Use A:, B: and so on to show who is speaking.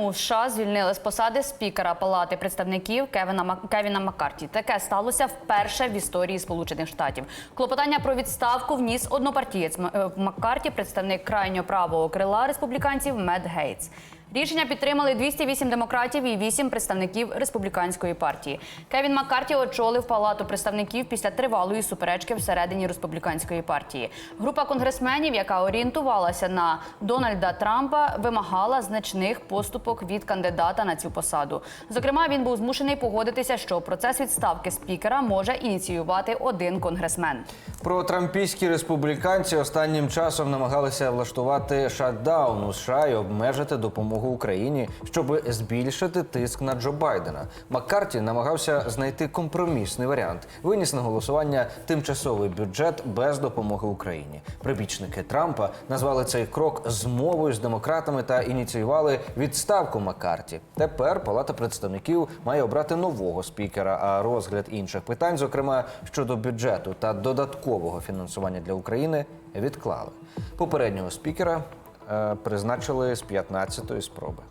A: у США звільнили з посади спікера Палати представників Кевіна Кевіна Маккарті. Таке сталося вперше в історії Сполучених Штатів. Клопотання про відставку вніс однопартієць е, Маккарті, представник крайньо правого крила республіканців Мед Гейтс. Рішення підтримали 208 демократів і 8 представників республіканської партії. Кевін Маккарті очолив палату представників після тривалої суперечки всередині республіканської партії. Група конгресменів, яка орієнтувалася на Дональда Трампа, вимагала значних поступок від кандидата на цю посаду. Зокрема, він був змушений погодитися, що процес відставки спікера може ініціювати один конгресмен.
B: Про трампійські республіканці останнім часом намагалися влаштувати шатдаун у США і обмежити допомогу Україні, щоб збільшити тиск на Джо Байдена. Маккарті намагався знайти компромісний варіант. Виніс на голосування тимчасовий бюджет без допомоги Україні. Прибічники Трампа назвали цей крок змовою з демократами та ініціювали відставку Маккарті. Тепер Палата представників має обрати нового спікера. А розгляд інших питань, зокрема щодо бюджету та додаткового фінансування для України, відклали. Попереднього спікера призначили з 15-ї спроби.